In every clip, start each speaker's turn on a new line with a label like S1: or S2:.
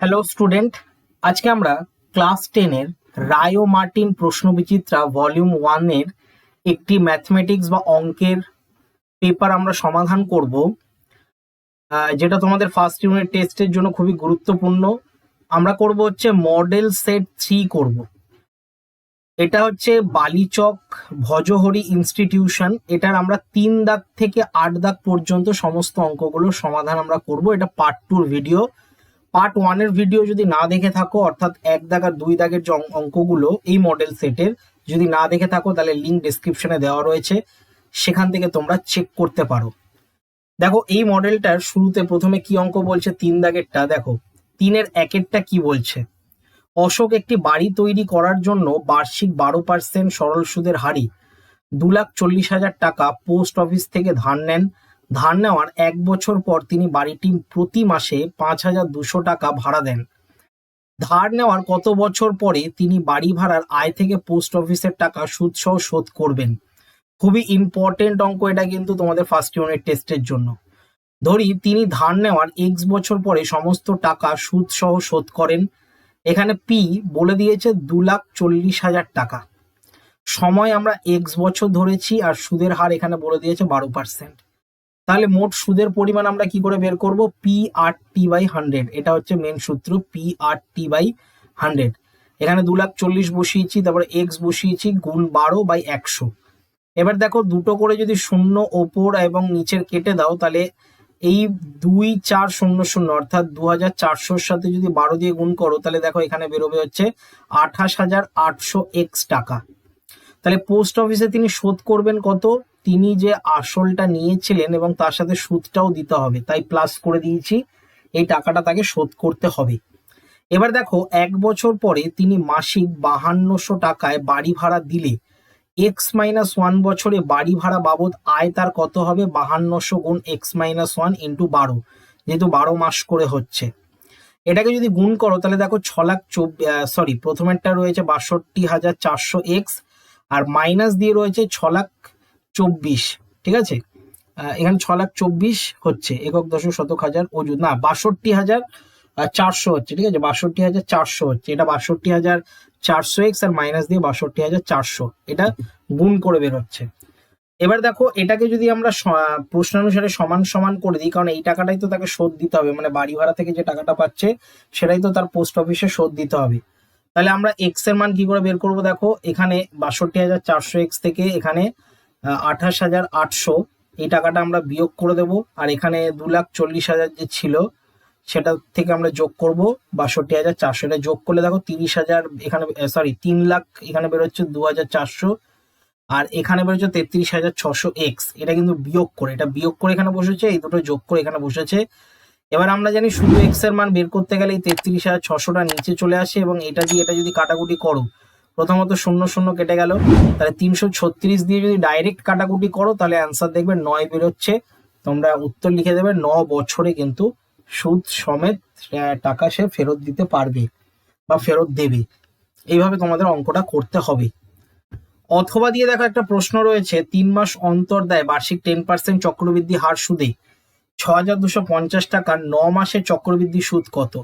S1: Hello student আজকে আমরা class টেনের রায়ো মার্টিন প্রশ্নবিচিত্রা ভলিউম ওয়ানের একটি ম্যাথমেটিক্স বা অঙ্কের পেপার আমরা সমাধান করব যেটা তোমাদের ফার্স্ট ইউনিট টেস্টের জন্য খুবই গুরুত্বপূর্ণ। আমরা করব হচ্ছে মডেল সেট থ্রি করব। এটা হচ্ছে বালিচক ভজহরি ইনস্টিটিউশন এটার আমরা তিন দাগ থেকে আট দাগ পর্যন্ত সমস্ত অঙ্কগুলোর সমাধান আমরা করব। এটা পার্ট টুর ভিডিও পার্ট ওয়ানের ভিডিও যদি না দেখে থাকো, অর্থাৎ এক দাগ আর দুই দাগের যে অঙ্কগুলো এই মডেল সেটের যদি না দেখে থাকো, তাহলে লিঙ্ক ডিসক্রিপশনে দেওয়া রয়েছে। সেখান থেকে তোমরা চেক করতে পারো। দেখো, এই মডেলটার শুরুতে প্রথমে কি অঙ্ক বলছে? তিন দাগেরটা। দেখো, তিনের একেরটা কি বলছে? অশোক একটি বাড়ি তৈরি করার জন্য বার্ষিক বারো পার্সেন্ট সরল সুদের হারি দু লাখ চল্লিশ হাজার টাকা পোস্ট অফিস থেকে ধার নেন। ধার নেওয়ার এক বছর পর তিনি বাড়িটি প্রতি মাসে পাঁচ হাজার দুশো টাকা ভাড়া দেন। ধার নেওয়ার কত বছর পরে তিনি বাড়ি ভাড়ার আয় থেকে পোস্ট অফিসের টাকা সুদ সহ শোধ করবেন। খুবই ইম্পর্টেন্ট অঙ্ক এটা কিন্তু তোমাদের ফার্স্ট ইউনিট টেস্টের জন্য। ধরি তিনি ধার নেওয়ার এক্স বছর পরে সমস্ত টাকা সুদ সহ শোধ করেন। এখানে পি বলে দিয়েছে দু লাখ চল্লিশ হাজার টাকা। সময় আমরা এক্স বছর ধরেছি আর সুদের হার এখানে বলে দিয়েছে বারো পার্সেন্ট তাহলে মোট সুদের পরিমাণ আমরা কি করে বের করব? P R T by hundred এটা হচ্ছে মেন সূত্র P R T by hundred এখানে দু লাখ চল্লিশ বসিয়েছি, তারপরে এক্স বসিয়েছি, গুণ বারো বাই একশো। এবার দেখো, দুটো করে যদি শূন্য ওপর এবং নিচের কেটে দাও, তাহলে এই দুই চার শূন্য শূন্য, অর্থাৎ দু হাজার চারশোর সাথে যদি বারো দিয়ে গুণ করো, তাহলে দেখো এখানে বেরোবে হচ্ছে আঠাশ হাজার আটশো এক্স টাকা। তাহলে পোস্ট অফিসে তিনি শোধ করবেন কত? তিনি যে আসলটা নিয়েছিলেন এবং তার সাথে সুদটাও দিতে হবে, তাই প্লাস করে দিয়েছি। এই টাকাটা তাকে শোধ করতে হবে। এবার দেখো, এক বছর পরে তিনি মাসিক বাহান্নশো টাকায় বাড়ি ভাড়া দিলে। এক্স মাইনাস ওয়ান বছরে বাড়ি ভাড়া বাবদ আয় তার কত হবে? বাহান্নশো গুণ এক্স মাইনাস ওয়ান ইন্টু বারো, যেহেতু বারো মাস করে হচ্ছে। এটাকে যদি গুণ করো, তাহলে দেখো ছ লাখ চব্বিশ সরি প্রথমেরটা রয়েছে বাষট্টি হাজার চারশো এক্স আর মাইনাস দিয়ে রয়েছে ছ লাখ চব্বিশ, ঠিক আছে? এখানে ছ লাখ চব্বিশ হচ্ছে, একক দশক শতক হাজার অজু না, বাষট্টি হাজার চারশো হচ্ছে, ঠিক আছে? বাষট্টি হাজার চারশো হচ্ছে, এটা বাষট্টি হাজার চারশো এক্স আর মাইনাস দিয়ে বাষট্টি হাজার চারশো, এটা গুণ করে বেরোচ্ছে এবার দেখো, এটাকে যদি আমরা প্রশ্নানুসারে সমান সমান করে দিই, কারণ এই টাকাটাই তো তাকে শোধ দিতে হবে মানে বাড়ি ভাড়া থেকে যে টাকাটা পাচ্ছে, সেটাই তো তার পোস্ট অফিসে শোধ দিতে হবে। তাহলে আমরা এক্সের মান কি করে বের করব দেখো, এখানে বাষট্টি হাজার চারশো এক্স থেকে এখানে আঠাশ হাজার আটশো। এই টাকাটা আমরা বিয়োগ করে দেব। আর এখানে দু লাখ চল্লিশ হাজার যে ছিল, সেটা থেকে আমরা যোগ করব। বাষট্টি হাজার চারশো। এটা যোগ করলে দেখো তিরিশ হাজার এখানে সরি তিন লাখ এখানে বেরোচ্ছে দু হাজার চারশো। আর এখানে বেরোচ্ছে তেত্রিশ হাজার ছশো এক্স এটা কিন্তু বিয়োগ করে, এটা বিয়োগ করে এখানে বসেছে, এই দুটো যোগ করে এখানে বসেছে। এবার আমরা জানি শুধু এক্সের মান বের করতে গেলে এই তেত্রিশ হাজার ছশোটা নিচে চলে আসে এবং এটা দিয়ে এটা যদি কাটাকুটি করো প্রথমত শূন্য শূন্য কেটে গেল। তাহলে তিনশো ছত্রিশ দিয়ে যদি ডাইরেক্ট কাটাকুটি করো, তাহলে অ্যান্সার দেখবে নয় বেরোচ্ছে। তোমরা উত্তর লিখে দেবে, ন বছরে কিন্তু সুদ সমেত টাকা সে ফেরত দিতে পারবে বা ফেরত দেবে। এইভাবে তোমাদের অঙ্কটা করতে হবে। অথবা দিয়ে দেখো একটা প্রশ্ন রয়েছে, তিন মাস অন্তর দেয় বার্ষিক টেন পার্সেন্ট চক্রবৃদ্ধি হার সুদে। ছ হাজার দুশো পঞ্চাশ টাকা ন মাসের চক্রবৃদ্ধি সুদ কত?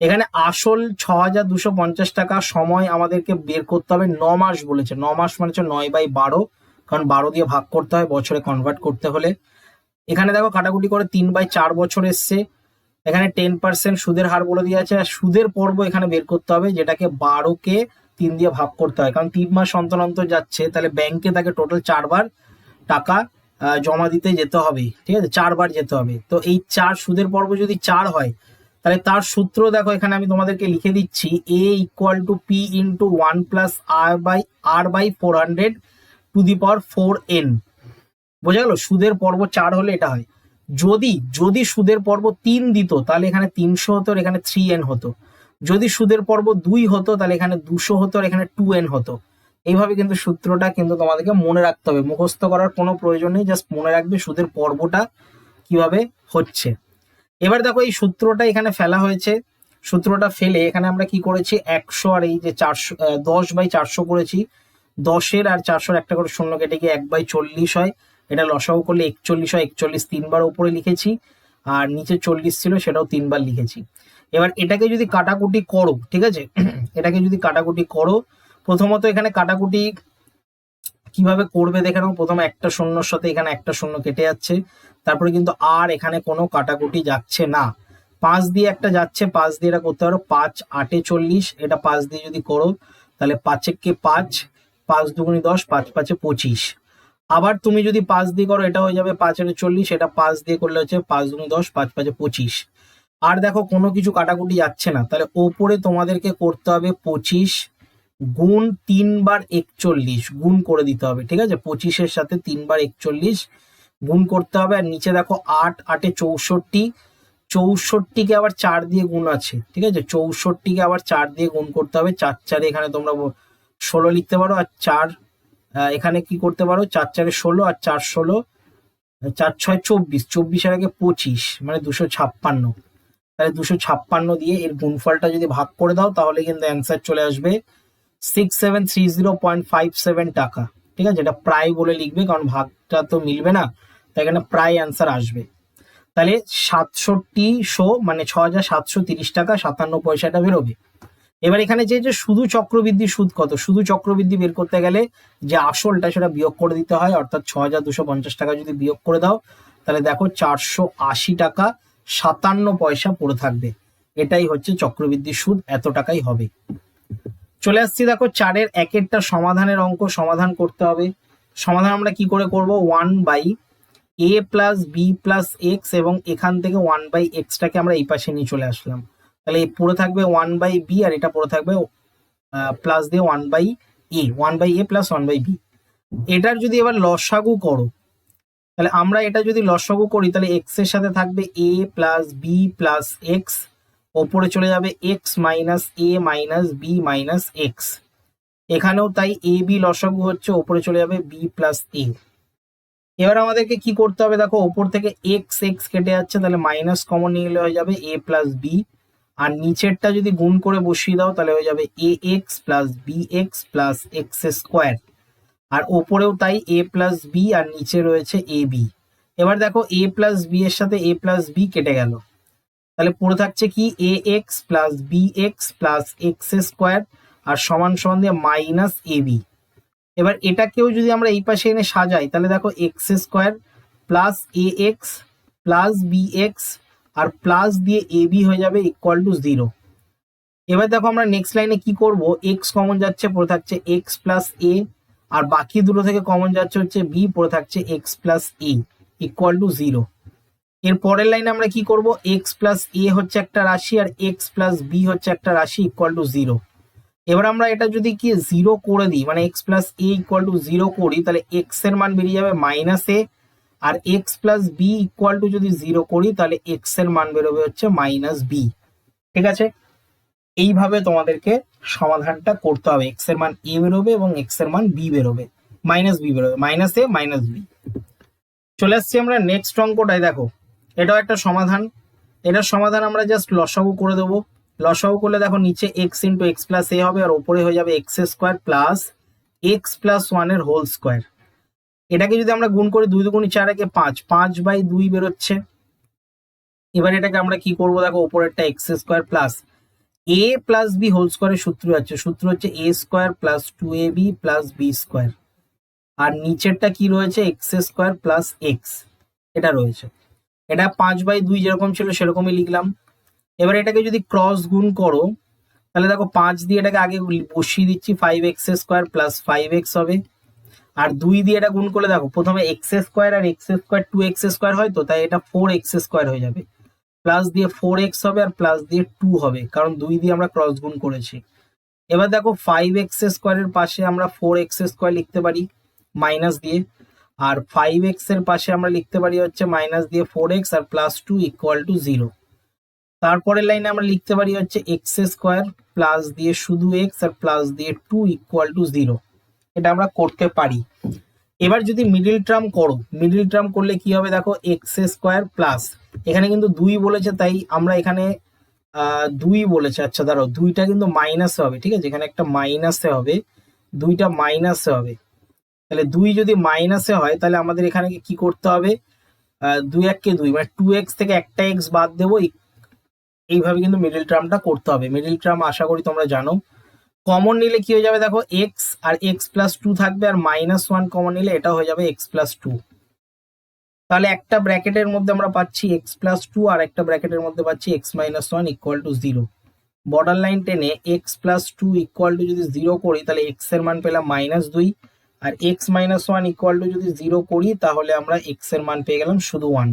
S1: এখানে আসল ছ হাজার দুশো পঞ্চাশ টাকা সময় আমাদেরকে বের করতে হবে ন মাস বলেছে। ন মাস মানে হচ্ছে নয় বাই বারো, কারণ বারো দিয়ে ভাগ করতে হয়, বছরে কনভার্ট করতে হলে। এখানে দেখো কাটাকুটি করে তিন বাই চার বছর এসছে। এখানে টেন পার্সেন্ট সুদের হার বলে দিয়ে আছে, আর সুদের পর্ব এখানে বের করতে হবে, যেটাকে বারোকে তিন দিয়ে ভাগ করতে হয়। কারণ তিন মাস অন্তর অন্তর যাচ্ছে, তাহলে ব্যাংকে তাকে টোটাল চারবার টাকা জমা দিতে যেতে হবে, ঠিক আছে? চারবার যেতে হবে। তো এই চার, সুদের পর্ব যদি চার হয় তাহলে তার সূত্র দেখো, এখানে আমি তোমাদেরকে লিখে দিচ্ছি A equal to P into one plus R by R by four hundred to the power four N বোঝা গেল? সুদের পর্ব চার হলে এটা হয়। যদি যদি সুদের পর্ব তিন দিত, তাহলে এখানে তিনশো হতো আর এখানে থ্রি এন হতো। যদি সুদের পর্ব দুই হতো, তাহলে এখানে দুশো হতো আর এখানে টু এন হতো। এইভাবে কিন্তু সূত্রটা কিন্তু তোমাদেরকে মনে রাখতে হবে। মুখস্থ করার কোনো প্রয়োজন নেই জাস্ট মনে রাখবে সুদের পর্বটা কীভাবে হচ্ছে। এবার দেখো এই সূত্রটা এখানে ফেলা হয়েছে। সূত্রটা ফেলে এখানে আমরা কি করেছি? একশো আর এই যে চারশো দশ বাই চারশো করেছি। দশের আর চারশোর একটা করে শূন্য কেটে গিয়ে এক বাই চল্লিশ হয়। এটা লসাগু করলে একচল্লিশ হয়, একচল্লিশ তিনবার উপরে লিখেছি। আর নিচে চল্লিশ ছিল, সেটাও তিনবার লিখেছি। এবার এটাকে যদি কাটাকুটি করো, ঠিক আছে? এটাকে যদি কাটাকুটি করো, প্রথমত এখানে কাটাকুটি কীভাবে করবে দেখে নাও। প্রথমে একটা শূন্যর সাথে এখানে একটা শূন্য কেটে যাচ্ছে। তারপরে কিন্তু আর এখানে কোনো কাটাকুটি যাচ্ছে না। পাঁচ দিয়ে একটা যাচ্ছে, পাঁচ দিয়ে এটা করতে পারো, পাঁচ আটে চল্লিশ, এটা পাঁচ দিয়ে যদি করো, তাহলে পাঁচেককে পাঁচ? পাঁচ দুগুনি দশ, পাঁচ পাঁচে পঁচিশ। আবার তুমি যদি পাঁচ দিয়ে করো, এটা হয়ে যাবে পাঁচ আটে চল্লিশ, এটা পাঁচ দিয়ে করলে হচ্ছে পাঁচ দুগুনি দশ, পাঁচ পাঁচে পঁচিশ। আর দেখো কোনো কিছু কাটাকুটি যাচ্ছে না, তাহলে ওপরে তোমাদেরকে করতে হবে পঁচিশ গুণ তিনবার একচল্লিশ, গুণ করে দিতে হবে, ঠিক আছে? পঁচিশের সাথে তিনবার একচল্লিশ গুণ করতে হবে। আর নিচে দেখো আট, আটে চৌষট্টি। চৌষট্টিকে আবার চার দিয়ে গুণ আছে, ঠিক আছে? চৌষট্টিকে আবার চার দিয়ে গুণ করতে হবে। চার চারে এখানে তোমরা ষোলো লিখতে পারো, আর চার এখানে কি করতে পারো? চার চারে ষোলো আর চার ষোলো, চার ছয় চব্বিশ। চব্বিশের আগে পঁচিশ মানে দুশো ছাপ্পান্ন। তাহলে দুশো ছাপ্পান্ন দিয়ে এর গুণফলটা যদি ভাগ করে দাও, তাহলে কিন্তু অ্যান্সার চলে আসবে। Six seven three zero point five seven টাকা। ঠিক আছে? এটা প্রায় বলে লিখবে, কারণ ভাগটা তো মিলবে না, তাই এখানে প্রায় অ্যান্সার আসবে। তাহলে সাতষট্টি শো মানে ছ হাজার সাতশো তিরিশ টাকা, সাতান্ন পয়সাটা বেরোবে। এবার এখানে যে যে শুধু চক্রবৃদ্ধি সুদ কত? শুধু চক্রবৃদ্ধি বের করতে গেলে যে আসলটা সেটা বিয়োগ করে দিতে হয়, অর্থাৎ ছ হাজার দুশো পঞ্চাশ টাকা যদি বিয়োগ করে দাও, তাহলে দেখো চারশো আশি টাকা সাতান্ন পয়সা পড়ে থাকবে। এটাই হচ্ছে চক্রবৃদ্ধি সুদ, এত টাকাই হবে। চলে আসছি দেখো চারের একেরটা সমাধানের অঙ্ক, সমাধান করতে হবে। সমাধান আমরা কি করে করব? One by A plus B plus X এবং এখান থেকে ওয়ান বাই এক্সটাকে আমরা এই পাশে নিয়ে চলে আসলাম। তাহলে পড়ে থাকবে ওয়ান বাই বি আর এটা পড়ে থাকবে প্লাস দিয়ে one by A one by A plus one by B এটার যদি এবার লসাগু করো, তাহলে আমরা এটা যদি লসাগু করি, তাহলে এক্সের সাথে থাকবে A plus B plus X ওপরে চলে যাবে X minus A minus B minus X এখানেও তাই এ বি লসাগু হচ্ছে, ওপরে চলে যাবে বি প্লাস এ এবার আমাদেরকে কি করতে হবে? দেখো, ওপর থেকে এক্স এক্স কেটে যাচ্ছে, তাহলে মাইনাস কমন নিয়ে হয়ে যাবে এ প্লাস বি আর নিচেরটা যদি গুণ করে বসিয়ে দাও, তাহলে হয়ে যাবে A X plus B X plus X square আর ওপরেও তাই এ প্লাস বি আর নিচে রয়েছে এ বি এবার দেখো এ প্লাস বি এর সাথে এ প্লাস বি কেটে গেল। তাহলে পড়ে থাকছে কি A X plus B X plus X square আর সমান সমান দিয়ে মাইনাস এ বি এবার এটাকেও যদি আমরা এই পাশে এনে সাজাই, তাহলে দেখো X square plus A X plus B X R plus দিয়ে এ বি হয়ে যাবে ইকুয়াল টু জিরো এবার দেখো আমরা নেক্সট লাইনে কি করব? এক্স কমন যাচ্ছে, পড়ে থাকছে এক্স প্লাস এ আর বাকি দুটো থেকে কমন যাচ্ছে হচ্ছে বি পড়ে থাকছে X plus A equal to zero এর পরের লাইনে আমরা কি করব? এক্স প্লাস এ হচ্ছে একটা রাশি আর এক্স প্লাস বি হচ্ছে একটা রাশি ইকুয়াল টু জিরো এবার আমরা এটা যদি কি জিরো করে দিই মানে X plus A equal to zero করি, তাহলে এক্সের মান বেরিয়ে যাবে minus A R X plus B equal to যদি জিরো করি, তাহলে এক্সের মান বেরোবে হচ্ছে মাইনাস বি ঠিক আছে? এইভাবে তোমাদেরকে সমাধানটা করতে হবে। এক্সের মান এ বেরোবে এবং এক্সের মান বি বেরোবে। মাইনাস বি বেরোবে। মাইনাস এ মাইনাস বি চলে আসছি আমরা নেক্সট অঙ্কটায়। দেখো এটাও একটা সমাধান। এটার সমাধান আমরা জাস্ট লসাগু করে দেবো। লসাগু করলে দেখো নিচে X into X plus A হবে আর ওপরে হয়ে যাবে X square plus X plus ওয়ানের হোল স্কোয়ার এটাকে যদি আমরা গুণ করি দুই দুগুণি চার একে পাঁচ পাঁচ বাই দুই বেরোচ্ছে। এবার এটাকে আমরা কি করব দেখো ওপরেরটা X square plus A plus B whole স্কোয়ারের সূত্র আছে। সূত্র হচ্ছে A square plus two A B plus B square আর নিচেরটা কি রয়েছে? এক্স স্কোয়ার প্লাস এক্স এটা রয়েছে। এটা পাঁচ বাই দুই যেরকম ছিল সেরকমই লিখলাম। এবার এটাকে যদি ক্রস গুণ করো, তাহলে দেখো পাঁচ দিয়ে এটাকে আগে বসিয়ে দিচ্ছি five X square plus five X হবে। আর দুই দিয়ে এটা গুণ করলে দেখো, প্রথমে এক্স স্কোয়ার আর X square two X square হয় তো, তাই এটা ফোর এক্স স্কোয়ার হয়ে যাবে। প্লাস দিয়ে ফোর এক্স হবে আর প্লাস দিয়ে টু হবে, কারণ দুই দিয়ে আমরা ক্রস গুণ করেছি। এবার দেখো ফাইভ এক্স স্কোয়ারের পাশে আমরা ফোর এক্স স্কোয়ার লিখতে পারি মাইনাস দিয়ে। আর ফাইভ এক্সের পাশে আমরা লিখতে পারি হচ্ছে মাইনাস দিয়ে four X R plus two equal to zero তারপরের লাইনে আমরা লিখতে পারি হচ্ছে এক্স স্কোয়ার প্লাস দিয়ে শুধু এক্স আর প্লাস দিয়ে টু ইকুয়াল টু জিরো এটা আমরা করতে পারি। এবার যদি মিডিল টার্ম করো মিডিল টার্ম করলে কি হবে দেখো এক্স স্কোয়ার প্লাস এখানে কিন্তু দুই বলেছে, তাই আমরা এখানে দুই বলেছে। আচ্ছা দাঁড়াও, দুইটা কিন্তু মাইনাসে হবে, ঠিক আছে? এখানে একটা মাইনাসে হবে, দুইটা মাইনাসে হবে। তাহলে দুই যদি মাইনাসে হয়, তাহলে আমাদের এখানে কি করতে হবে? দুই এককে দুই মানে টু এক্স থেকে একটা এক্স বাদ দেবো এইভাবে কিন্তু মিডিল টার্মটা করতে হবে। মিডিল টার্ম আশা করি তোমরা জানো। কমন নিলে কি হয়ে যাবে দেখো এক্স আর এক্স প্লাস টু থাকবে, আর মাইনাস ওয়ান কমন নিলে এটা হয়ে যাবে এক্স প্লাস টু তাহলে একটা ব্র্যাকেটের মধ্যে আমরা পাচ্ছি এক্স প্লাস টু আর একটা ব্র্যাকেটের মধ্যে পাচ্ছি X minus one equal to zero border line টেনে X plus two equal to যদি জিরো করি, তাহলে এক্সের মান পেলাম মাইনাস দুই। আর X minus one equal to যদি জিরো করি, তাহলে আমরা এক্সের মান পেয়ে গেলাম শুধু ওয়ান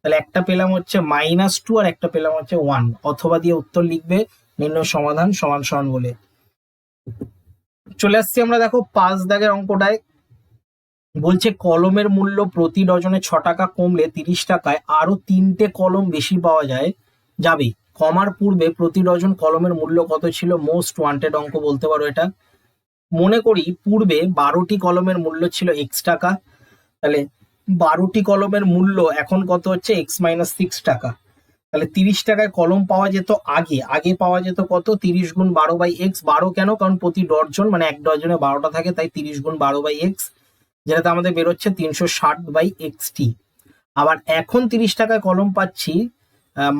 S1: তাহলে একটা পেলাম হচ্ছে মাইনাস টু আর একটা পেলাম হচ্ছে ওয়ান অথবা দিয়ে উত্তর লিখবে নিম্ন সমাধান সমান সমান বলে। চলে আসছি আমরা দেখো পাঁচ দাগের অঙ্কটায়। বলছে কলমের মূল্য প্রতি ডজনে ছ টাকা কমলে তিরিশ টাকায় আরও তিনটে কলম বেশি পাওয়া যায়, যাবে। কমার পূর্বে প্রতি ডজন কলমের মূল্য কত ছিল? মোস্ট ওয়ান্টেড অঙ্ক বলতে পারো এটা। মনে করি পূর্বে বারোটি কলমের মূল্য ছিল এক্স টাকা, তাহলে বারোটি কলমের মূল্য এখন কত হচ্ছে? এক্স মাইনাস সিক্স টাকা। তাহলে তিরিশ টাকায় কলম পাওয়া যেত আগে। আগে পাওয়া যেত কত? তিরিশ গুণ বারো বাই এক্স বারো কেন? কারণ প্রতি ডজন মানে এক ডজনে বারোটা থাকে, তাই তিরিশ গুণ বারো বাই এক্স যেটাতে আমাদের বেরোচ্ছে তিনশো ষাট বাই এক্স টি আবার এখন তিরিশ টাকায় কলম পাচ্ছি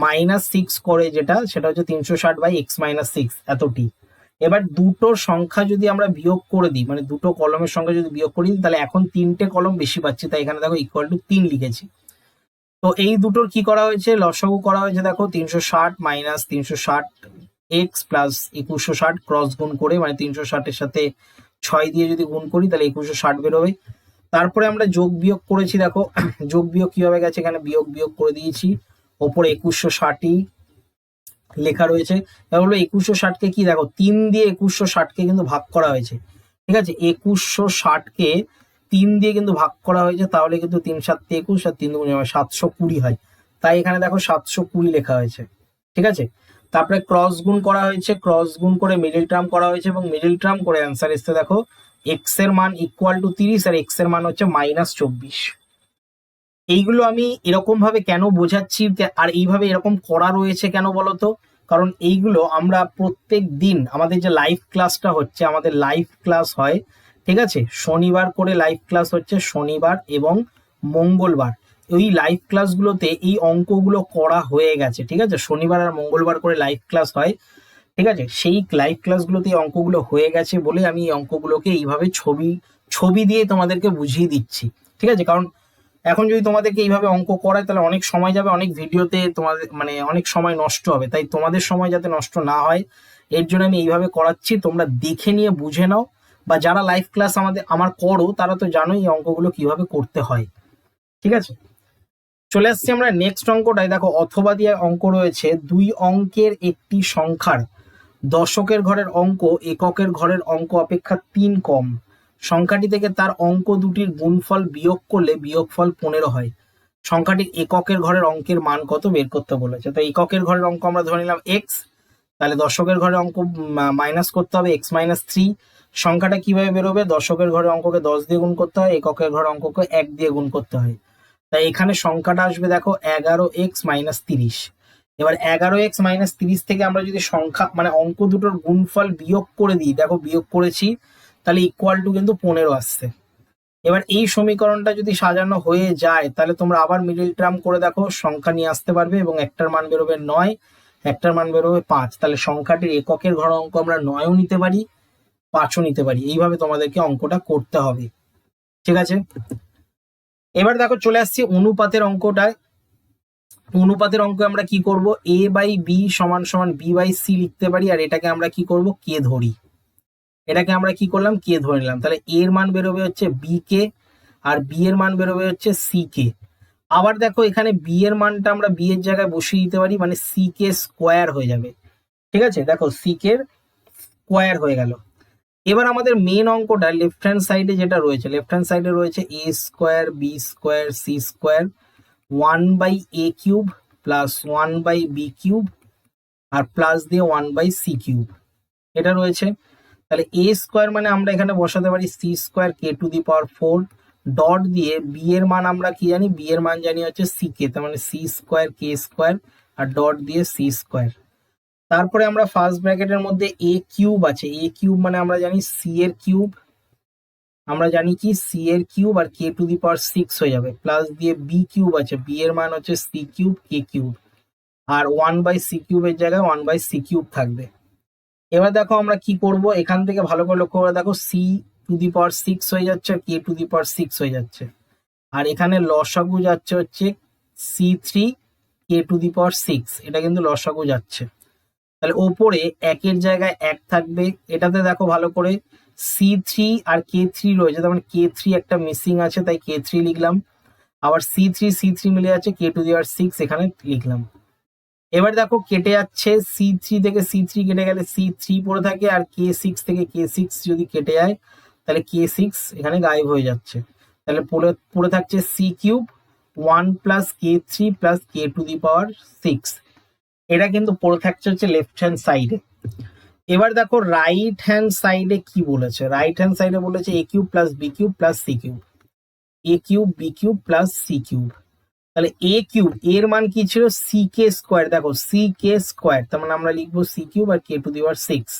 S1: মাইনাস সিক্স করে যেটা, সেটা হচ্ছে তিনশো ষাট বাই এক্স মাইনাস সিক্স এতটি। এবার দুটো সংখ্যা যদি আমরা বিয়োগ করে দিই মানে দুটো কলমের সংখ্যা যদি বিয়োগ করে দিই, তাহলে এখন তিনটে কলম বেশি পাচ্ছি, তাই এখানে দেখো ইকুয়াল টু তিন লিখেছি। তো এই দুটোর কি করা হয়েছে? লসাগু করা হয়েছে দেখো, তিনশো ষাট মাইনাস তিনশো ষাট এক্স প্লাস একুশশো ষাট ক্রস গুণ করে মানে তিনশো ষাটের সাথে ছয় দিয়ে যদি গুণ করি, তাহলে একুশশো ষাট বেরোবে। তারপরে আমরা যোগ বিয়োগ করেছি দেখো, যোগ বিয়োগ কীভাবে গেছে? এখানে বিয়োগ বিয়োগ করে দিয়েছি। ওপরে একুশশো ষাটই লেখা রয়েছে। এবার হলো একুশশো ষাটকে কি? দেখো, তিন দিয়ে একুশশো ষাটকে কিন্তু ভাগ করা হয়েছে। ঠিক আছে? একুশশো ষাটকে তিন দিয়ে কিন্তু ভাগ করা হয়েছে, তাহলে কিন্তু তিন সাতটি একুশ আর তিন দুগুণে সাতশো কুড়ি হয়। তাই এখানে দেখো সাতশো কুড়ি লেখা হয়েছে। ঠিক আছে? তারপরে ক্রস গুণ করা হয়েছে ক্রস গুণ করে মিডিল টার্ম করা হয়েছে এবং মিডিল টার্ম করে অ্যান্সার এসছে দেখো এক্সের মান ইকুয়াল টু তিরিশ আর এক্সের মান হচ্ছে মাইনাস চব্বিশ। এইগুলো আমি এরকম ভাবে কেন বোঝাচ্ছি? আর এইভাবে এরকম করা রয়েছে কেন বলতো? কারণ এইগুলো আমরা প্রত্যেক দিন আমাদের যে লাইভ ক্লাসটা হচ্ছে, আমাদের লাইভ ক্লাস হয়, ঠিক আছে? শনিবার করে লাইভ ক্লাস হচ্ছে শনিবার এবং মঙ্গলবার। ওই লাইভ ক্লাসগুলোতে এই অঙ্কগুলো করা হয়ে গেছে, ঠিক আছে? শনিবার আর মঙ্গলবার করে লাইভ ক্লাস হয়, ঠিক আছে? সেই লাইভ ক্লাসগুলোতে এই অঙ্কগুলো হয়ে গেছে বলে আমি এই অঙ্কগুলোকে এইভাবে ছবি ছবি দিয়ে তোমাদেরকে বুঝিয়ে দিচ্ছি, ঠিক আছে? কারণ এখন যদি তোমাদেরকে এইভাবে অঙ্ক করায়, তাহলে অনেক সময় যাবে, অনেক ভিডিওতে তোমাদের মানে অনেক সময় নষ্ট হবে। তাই তোমাদের সময় যাতে নষ্ট না হয়, এর জন্য আমি এইভাবে করাচ্ছি। তোমরা দেখে নিয়ে বুঝে নাও। বা যারা লাইভ ক্লাস আমাদের, আমার করো, তারা তো জানোই এই অঙ্কগুলো কীভাবে করতে হয়। ঠিক আছে? চলে আসছি আমরা নেক্সট অঙ্কটায়। দেখো, অথবা দিয়ে অঙ্ক রয়েছে। দুই অঙ্কের একটি সংখ্যার, দশকের ঘরের অঙ্ক, এককের ঘরের অঙ্ক অপেক্ষা তিন কম। সংখ্যাটি থেকে তার অঙ্ক দুটির গুণফল বিয়োগ করলে বিয়োগফল পনেরো হয়। সংখ্যাটির এককের ঘরের অঙ্কের মান কত বের করতে বলেছে? তো এককের ঘরের অঙ্ক আমরা ধরে নিলাম এক্স তাহলে দশকের ঘরের অঙ্ক মাইনাস করতে হবে এক্স মাইনাস থ্রি সংখ্যাটা কীভাবে বেরোবে? দশকের ঘরের অঙ্ককে দশ দিয়ে গুণ করতে হয়, এককের ঘরের অঙ্ককে এক দিয়ে গুণ করতে হয়। তাই এখানে সংখ্যাটা আসবে দেখো, এগারো এক্স মাইনাস তিরিশ। এবার এগারো এক্স মাইনাস তিরিশ থেকে আমরা যদি সংখ্যা মানে অঙ্ক দুটোর গুণফল বিয়োগ করে দিই, দেখো বিয়োগ করেছি তাহলে ইকুয়াল টু কিন্তু পনেরো আসছে। এবার এই সমীকরণটা যদি সাজানো হয়ে যায়, তাহলে তোমরা আবার মিডিল টার্ম করে দেখো, সংখ্যা নিয়ে আসতে পারবে এবং একটার মান বেরোবে নয়, একটার মান বেরোবে পাঁচ। তাহলে সংখ্যাটির এককের ঘর অঙ্ক আমরা নয়ও নিতে পারি, পাঁচও নিতে পারি। এইভাবে তোমাদেরকে অঙ্কটা করতে হবে। ঠিক আছে? এবার দেখো, চলে আসছি অনুপাতের অঙ্কটায়। অনুপাতের অঙ্ক আমরা কি করব? এ বাই বি সমান সমান বি বাই সি লিখতে পারি, আর এটাকে আমরা কি করব? কে ধরি। এটাকে আমরা কি করলাম? কে ধরে নিলাম? তাহলে এর মান বেরোবে হচ্ছে বি কে আর বি এর মান বেরোবে হচ্ছে সি কে আবার দেখো, এখানে বি এর মানটা আমরা বি এর জায়গায় বসিয়ে দিতে পারি মানে সি কে স্কোয়ার হয়ে যাবে। ঠিক আছে? দেখো সি কে স্কোয়ার হয়ে গেল। এবার আমাদের মেন অঙ্কটা লেফট হ্যান্ড সাইডে যেটা রয়েছে লেফট হ্যান্ড সাইডে রয়েছে A square B square C square one by A cube plus one by B cube R plus দিয়ে ওয়ান বাই সি কিউব এটা রয়েছে তাহলে এ স্কোয়ার মানে আমরা এখানে বসাতে পারি C square K to the power four dot দিয়ে বি এর মান আমরা কি জানি? বি এর মান জানি হচ্ছে সি কে তার মানে সি স্কোয়ার কে স্কোয়ার আর ডট দিয়ে সি স্কোয়ার তারপরে আমরা ফার্স্ট ব্র্যাকেটের মধ্যে এ কিউব আছে। এ কিউব মানে আমরা জানি সি এর কিউব আমরা জানি কি? সি এর cube R K to the power six হয়ে যাবে। প্লাস দিয়ে বি কিউব আছে। বি এর মান হচ্ছে সি কিউব কে কিউব আর ওয়ান বাই সি কিউবের জায়গায় ওয়ান বাই সি কিউব থাকবে। এবার দেখো আমরা কি করব? এখান থেকে ভালো করে লক্ষ্য করে দেখো C to the power six হয়ে যাচ্ছে কে টু দি পাওয়ার সিক্স হয়ে যাচ্ছে। আর এখানে লসাগু যাচ্ছে হচ্ছে C three K to the power six এটা কিন্তু লসাগু যাচ্ছে। তাহলে ওপরে একের জায়গায় এক থাকবে। এটাতে দেখো ভালো করে সি থ্রি আর কে থ্রি রয়েছে। তার মানে কে থ্রি একটা মিসিং আছে, তাই কে থ্রি লিখলাম। আবার সি থ্রি সি থ্রি মিলে যাচ্ছে কে টু দি পাওয়ার সিক্স এখানে লিখলাম। এবার দেখো কেটে যাচ্ছে সি থ্রি থেকে সি থ্রি কেটে গেলে সি থ্রি পড়ে থাকে আর কে সিক্স থেকে কে সিক্স যদি কেটে যায়, তাহলে কে সিক্স এখানে গায়েব হয়ে যাচ্ছে। তাহলে পড়ে পড়ে থাকছে C cube one plus K three plus K two the power six এটা কিন্তু পড়ে থাকছে হচ্ছে লেফট হ্যান্ড সাইডে এবার দেখো রাইট হ্যান্ড সাইডে কি বলেছে? রাইট হ্যান্ড সাইডে বলেছে A cube plus B cube plus C cube A cube B cube plus C cube তাহলে এ কিউব এর মান কি ছিল? সি কে স্কোয়ার দেখো সি কে স্কোয়ার তার মানে আমরা লিখব C cube R K two the power six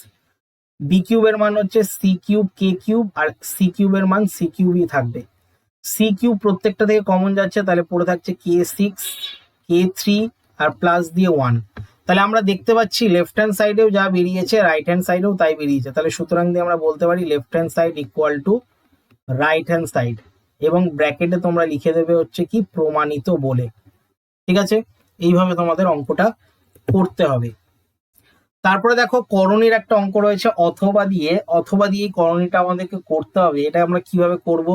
S1: B কিউবের মান হচ্ছে সি কিউব কে কিউব আর সি কিউবের মান সি কিউবই থাকবে। সি কিউব প্রত্যেকটা থেকে কমন যাচ্ছে, তাহলে পড়ে থাকছে কে সিক্স কে থ্রি আর প্লাস দিয়ে ওয়ান তাহলে আমরা দেখতে পাচ্ছি লেফট হ্যান্ড সাইডেও যা বেরিয়েছে রাইট হ্যান্ড সাইডেও তাই বেরিয়েছে। তাহলে সুতরাং দিয়ে আমরা বলতে পারি left hand side equal to right hand side এবং ব্র্যাকেটে তোমরা লিখে দেবে হচ্ছে কি প্রমাণিত বলে। ঠিক আছে? এইভাবে তোমাদের অঙ্কটা করতে হবে। তারপরে দেখো করণীর একটা অঙ্ক রয়েছে, অথবা দিয়ে। অথবা দিয়ে করণীটা আমাদেরকে করতে হবে। এটা আমরা কীভাবে করব?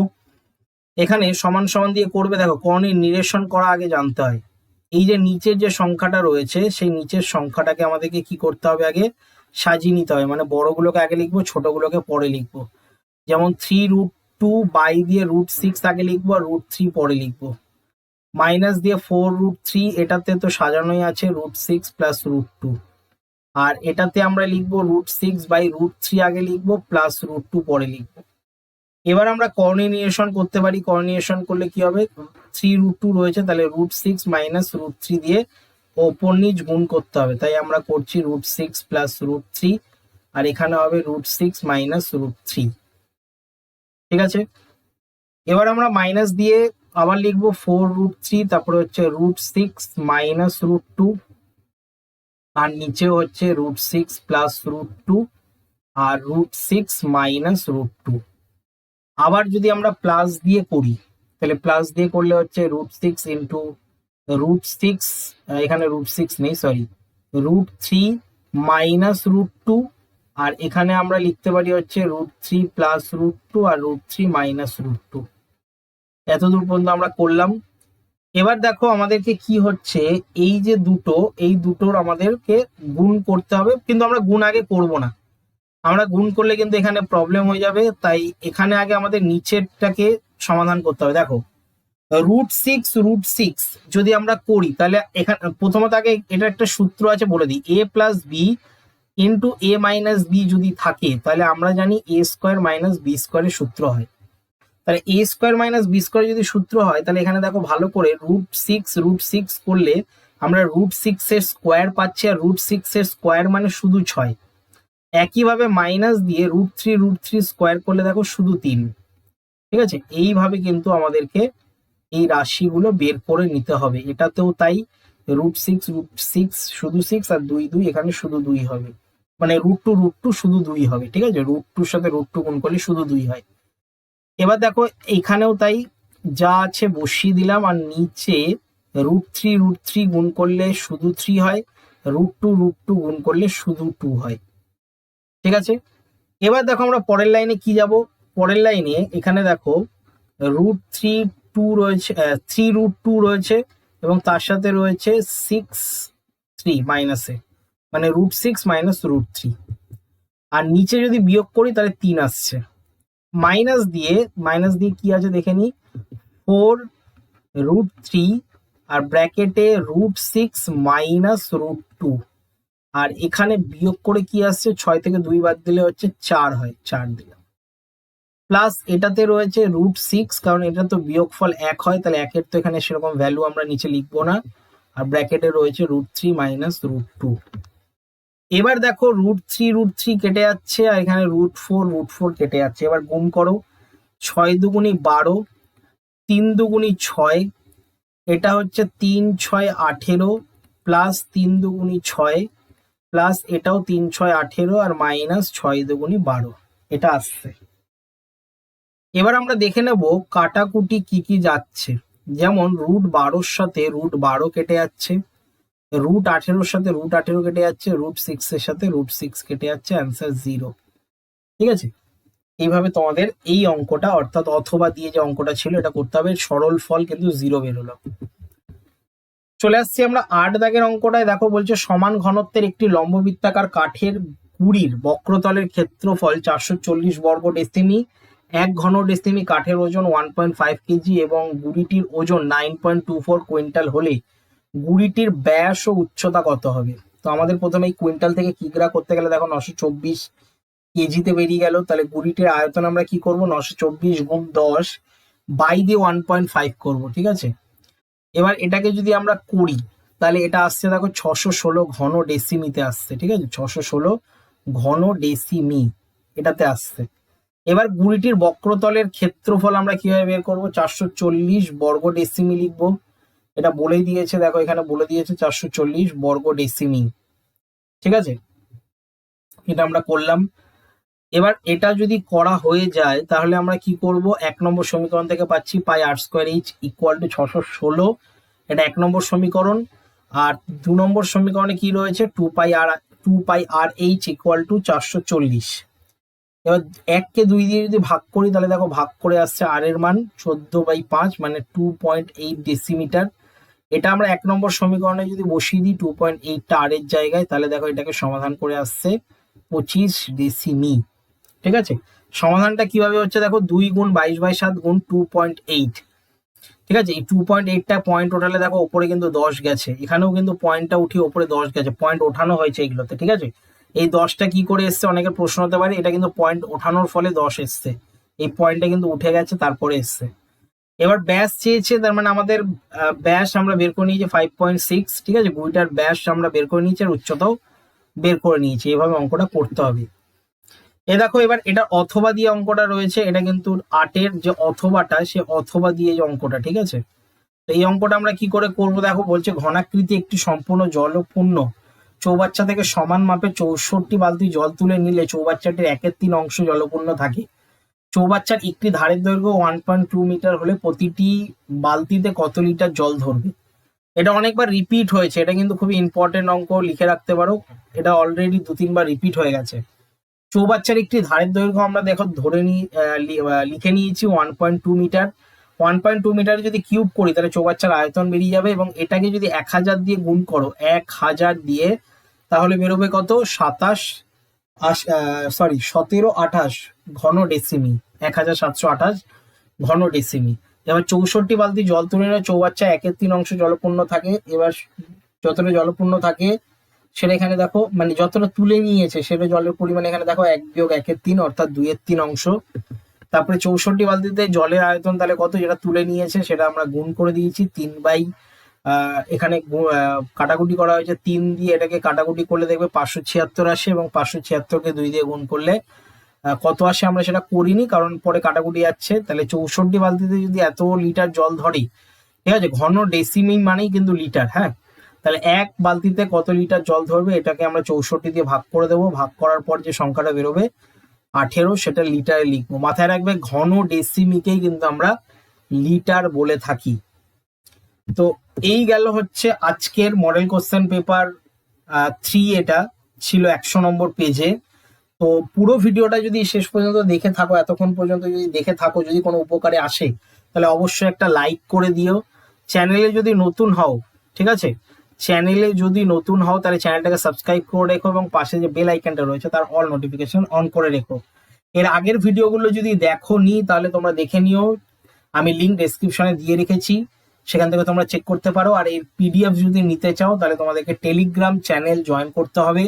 S1: এখানে সমান সমান দিয়ে করবে, দেখো করণীর নিরেশন করা আগে জানতে হয়। এই যে নিচের যে সংখ্যাটা রয়েছে, সেই নিচের সংখ্যাটাকে আমাদেরকে কি করতে হবে আগে? সাজিয়ে নিতে হবে। মানে বড়গুলোকে আগে লিখব, ছোটগুলোকে পরে লিখব। যেমন থ্রি রুট টু বাই দিয়ে রুট সিক্স আগে লিখব আর রুট থ্রি পরে লিখব। মাইনাস দিয়ে ফোর রুট থ্রি এটাতে তো সাজানোই আছে root six plus root two আর এটাতে আমরা লিখব root six by root three আগে লিখব প্লাস রুট টু পরে লিখব। এবার আমরা কর্নিনিয়েশন করতে পারি। কর্নিয়েশন করলে কি হবে? থ্রি রুট টু রয়েছে, তাহলে root six minus root three দিয়ে ওপর নিচ গুণ করতে হবে। তাই আমরা করছি root six plus root three আর এখানে হবে root six minus root three ঠিক আছে? এবার আমরা মাইনাস দিয়ে আবার লিখব ফোর রুট থ্রি তারপরে হচ্ছে root six minus root two আর নিচে হচ্ছে root six plus root two আর root six minus root two আবার যদি আমরা প্লাস দিয়ে করি, তাহলে প্লাস দিয়ে করলে হচ্ছে root six into root six এখানে রুট সিক্স নেই sorry root three minus root two আর এখানে আমরা লিখতে পারি হচ্ছে root three plus root two আর root three minus root two এতদূর পর্যন্ত আমরা করলাম। এবার দেখো আমাদেরকে কি হচ্ছে, এই যে দুটো, এই দুটোর আমাদেরকে গুণ করতে হবে, কিন্তু আমরা গুণ আগে করব না। আমরা গুণ করলে কিন্তু এখানে প্রবলেম হয়ে যাবে, তাই এখানে আগে আমাদের নিচেরটাকে সমাধান করতে হবে। দেখো রুট সিক্স রুট সিক্স যদি আমরা করি, তাহলে এখানে, প্রথমত আগে এটা একটা সূত্র আছে বলে দিই A plus B into A minus B যদি থাকে, তাহলে আমরা জানি এ স্কোয়ার মাইনাস বি স্কোয়ারের সূত্র হয়। তাহলে A square minus B square যদি সূত্র হয়, তাহলে এখানে দেখো ভালো করে রুট সিক্স রুট সিক্স করলে আমরা রুট সিক্স এর স্কোয়ার পাচ্ছি আর রুট সিক্স এর স্কোয়ার মানে শুধু ছয়। একইভাবে মাইনাস দিয়ে root three root three square করলে দেখো শুধু তিন। ঠিক আছে? এইভাবে কিন্তু আমাদেরকে এই রাশিগুলো বের করে নিতে হবে। এটাতেও তাই রুট সিক্স রুট সিক্স শুধু সিক্স আর দুই দুই, এখানে শুধু দুই হবে। মানে রুট টু রুট টু শুধু দুই হবে, ঠিক আছে? রুট টুর সাথে রুট টু গুণ করলে শুধু দুই হয়। এবার দেখো, এখানেও তাই যা আছে বসিয়ে দিলাম, আর নিচে রুট থ্রি রুট থ্রি গুণ করলে শুধু থ্রি হয় রুট টু রুট টু গুণ করলে শুধু টু হয়। ঠিক আছে? এবার দেখো আমরা পরের লাইনে কি যাব? পরের লাইনে এখানে দেখো রুট থ্রি টু রয়েছে থ্রি রুট টু রয়েছে, এবং তার সাথে রয়েছে সিক্স থ্রি মাইনাসে মানে root six minus root three আর নিচে যদি বিয়োগ করি, তাহলে তিন আসছে। মাইনাস দিয়ে মাইনাস দিয়ে কি আছে দেখে নি? ফোর রুট থ্রি আর ব্র্যাকেটে root six minus root two আর এখানে বিয়োগ করে কি আসছে? ছয় থেকে দুই বাদ দিলে হচ্ছে চার হয়, চার দিলে। প্লাস এটাতে রয়েছে রুট সিক্স কারণ এটা তো বিয়োগফল এক হয়, তাহলে একের তো এখানে সেরকম ভ্যালু আমরা নিচে লিখব না। আর ব্র্যাকেটে রয়েছে root three minus root two এবার দেখো রুট থ্রি রুট থ্রি কেটে যাচ্ছে, আর এখানে রুট ফোর রুট ফোর কেটে যাচ্ছে। এবার গুণ করো। ছয় দুগুণি বারো, তিন দুগুণি ছয়, এটা হচ্ছে তিন ছয় আঠেরো প্লাস তিন দুগুণি ছয় প্লাস এটাও তিন ছয় আঠেরো আর মাইনাস ছয় দুগুণি বারো। এটা আসছে। এবার আমরা দেখে নেব কাটাকুটি কি কি যাচ্ছে। যেমন রুট বারোর সাথে রুট বারো কেটে যাচ্ছে। রুট আঠেরোর সাথে রুট আঠেরো কেটে যাচ্ছে রুট সিক্স এর সাথে রুট সিক্স কেটে যাচ্ছে অ্যান্সার জিরো ঠিক আছে? এইভাবে তোমাদের এই অঙ্কটা, অর্থাৎ অথবা দিয়ে যে অঙ্কটা ছিল, এটা করতে হবে। সরল ফল কিন্তু জিরো বেরোলো। চলে আসছি আমরা আট দাগের অঙ্কটায়। দেখো, বলছে সমান ঘনত্বের একটি লম্ববৃত্তাকার কাঠের গুড়ির বক্রতলের ক্ষেত্রফল চারশো চল্লিশ বর্গ ডেসিমি, এক ঘন ডেসিমি কাঠের ওজন ওয়ান পয়েন্ট ফাইভ কেজি এবং গুড়িটির ওজন nine point two four quintal হলে গুড়িটির ব্যাস ও উচ্চতা কত হবে? তো আমাদের প্রথমে এই কুইন্টাল থেকে কিগ্রা করতে গেলে দেখো নশো চব্বিশ কেজিতে বেরিয়ে গেল। তাহলে গুড়িটির আয়তন আমরা কি করব? নশো চব্বিশ গুণ দশ বাই দিয়ে ওয়ান পয়েন্ট ফাইভ করব, ঠিক আছে? এবার এটাকে যদি আমরা করি, তাহলে এটা আসছে দেখো ছশো ষোলো ঘন ডেসিমিতে আসছে, ঠিক আছে? ছশো ষোলো ঘন ডেসিমি এটাতে আসছে। এবার গুড়িটির বক্রতলের ক্ষেত্রফল আমরা কীভাবে বের করব? চারশো চল্লিশ বর্গ ডেসিমি লিখব। এটা বলেই দিয়েছে, দেখো এখানে বলে দিয়েছে চারশো চল্লিশ বর্গ ডেসিমি ঠিক আছে? এটা আমরা করলাম। এবার এটা যদি করা হয়ে যায়, তাহলে আমরা কি করব? এক নম্বর সমীকরণ থেকে পাচ্ছি pi R square H equal to ছশো ষোলো। এটা এক নম্বর সমীকরণ। আর দু নম্বর সমীকরণে কি রয়েছে? Two pi R, two pi R H equal to চারশো চল্লিশ। এবার এককে দুই দিয়ে যদি ভাগ করি, তাহলে দেখো ভাগ করে আসছে আর এর মান চোদ্দ বাই পাঁচ মানে টু পয়েন্ট এইট ডেসিমিটার। এটা আমরা এক নম্বর সমীকরণে যদি বসিয়ে দিই টু পয়েন্ট এইটটা আর এর জায়গায়, তাহলে দেখো এটাকে সমাধান করে আসছে পঁচিশ ডেসিমি ঠিক আছে? সমাধানটা কীভাবে হচ্ছে দেখো, দুই গুণ বাইশ বাই সাত গুণ টু পয়েন্ট এইট ঠিক আছে? এই টু পয়েন্ট এইটটা পয়েন্ট ওঠালে দেখো, ওপরে কিন্তু দশ গেছে। এখানেও কিন্তু পয়েন্টটা উঠিয়ে ওপরে দশ গেছে। পয়েন্ট ওঠানো হয়েছে এগুলোতে, ঠিক আছে? এই দশটা কি করে এসছে? অনেকের প্রশ্ন হতে পারে, এটা কিন্তু পয়েন্ট ওঠানোর ফলে দশ এসছে। এই পয়েন্টটা কিন্তু উঠে গেছে, তারপরে এসছে। এবার ব্যাস চেয়েছে, তার মানে আমাদের ব্যাস আমরা বের করে নিয়েছি ফাইভ পয়েন্ট সিক্স ঠিক আছে? বইটার ব্যাস আমরা বের করে নিয়েছি আর উচ্চতাও বের করে নিয়েছি। এভাবে অঙ্কটা করতে হবে। এ দেখো, এবার এটা অথবা দিয়ে অঙ্কটা রয়েছে, এটা কিন্তু আটের যে অথবাটা, সে অথবা দিয়ে যে অঙ্কটা, ঠিক আছে? এই অঙ্কটা আমরা কি করে করব? দেখো, বলছে ঘনাকৃতি একটি সম্পূর্ণ জলপূর্ণ। চৌবাচ্চা থেকে সমান মাপে চৌষট্টি বালতি জল তুলে নিলে চৌবাচ্চাটির একের তিন অংশ জলপূর্ণ থাকে। চৌবাচ্চার একটি ধারের দৈর্ঘ্য ওয়ান পয়েন্ট টু মিটার হলে প্রতিটি বালতিতে কত লিটার জল ধরবে? এটা অনেকবার রিপিট হয়েছে, এটা কিন্তু খুবই ইম্পর্টেন্ট অঙ্ক, লিখে রাখতে পারো। এটা অলরেডি দু তিনবার রিপিট হয়ে গেছে। চৌবাচ্চার একটি ধারের দৈর্ঘ্য আমরা দেখো, ধরে নিই লিখে নিয়েছি one point two metre one point two metre যদি কিউব করি, তাহলে চৌবাচ্চার আয়তন বেরিয়ে যাবে এবং এটাকে যদি এক হাজার দিয়ে গুণ করো, এক হাজার দিয়ে, তাহলে বেরোবে কত? সাতাশ সরি সতেরো আঠাশ ঘন ডেসিমি এক হাজার সাতশো আঠাশ ঘন ডেসিমি এবার চৌষট্টি বালতি জল তুলে নিলে চৌবাচ্চা একের তিন অংশ জলপূর্ণ থাকে, এবার যতটা জলপূর্ণ থাকে, সেটা এখানে দেখো মানে যতটা তুলে নিয়েছে, সেটা জলের পরিমাণ এখানে দেখো এক বিয়োগ একের তিন, অর্থাৎ দুইয়ের তিন অংশ। তারপরে চৌষট্টি বালতিতে জলের আয়তন তাহলে কত, যেটা তুলে নিয়েছে, সেটা আমরা গুণ করে দিয়েছি, তিন বাই এখানে কাটাকুটি করা হয়েছে। তিন দিয়ে এটাকে কাটাকুটি করলে দেখবে পাঁচশো ছিয়াত্তর আসে এবং পাঁচশো ছিয়াত্তরকে দুই দিয়ে গুণ করলে কত আসে আমরা সেটা করিনি, কারণ পরে কাটাকুটি যাচ্ছে। তাহলে চৌষট্টি বালতিতে যদি এত লিটার জল ধরি, ঠিক আছে, ঘন ডেসিমি মানেই কিন্তু লিটার হ্যাঁ? তাহলে এক বালতিতে কত লিটার জল ধরবে, এটাকে আমরা চৌষট্টি দিয়ে ভাগ করে দেবো। ভাগ করার পর যে সংখ্যাটা বেরোবে আঠেরো, সেটা লিটারে লিখব। মাথায় রাখবে, ঘন ডেসিমিকেই কিন্তু আমরা লিটার বলে থাকি। তো এই গেল হচ্ছে আজকের মডেল কোশ্চেন পেপার থ্রি এটা ছিল একশো নম্বর পেজে তো পুরো ভিডিওটা যদি শেষ পর্যন্ত দেখে থাকো, এতক্ষণ পর্যন্ত যদি দেখে থাকো, যদি কোনো উপকারে আসে, তাহলে অবশ্যই একটা লাইক করে দিও। চ্যানেলে যদি নতুন হও, ঠিক আছে? চ্যানেলে যদি নতুন হও, তাহলে চ্যানেলটাকে সাবস্ক্রাইব করে রেখো এবং পাশে যে বেল আইকনটা রয়েছে, তার অল নোটিফিকেশন অন করে রেখো। এর আগের ভিডিওগুলো যদি দেখো নি তাহলে তোমরা দেখে নিও। আমি লিঙ্ক ডেসক্রিপশনে দিয়ে রেখেছি। সেখান থেকে তোমরা চেক করতে পারো। আর এই পিডিএফ যদি নিতে চাও, তাহলে তোমাদেরকে টেলিগ্রাম চ্যানেল জয়েন করতে হবে।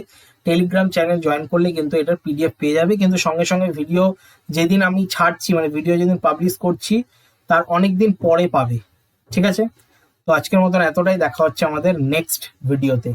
S1: টেলিগ্রাম চ্যানেল জয়েন করলে কিন্তু এটার পিডিএফ পেয়ে যাবে। কিন্তু সঙ্গে সঙ্গে ভিডিও যেদিন আমি ছাড়ছি মানে ভিডিও যেদিন পাবলিশ করছি, তার অনেক দিন পরে পাবে। ঠিক আছে? তো আজকের মতন এতটাই। দেখা হচ্ছে আমাদের নেক্সট ভিডিওতে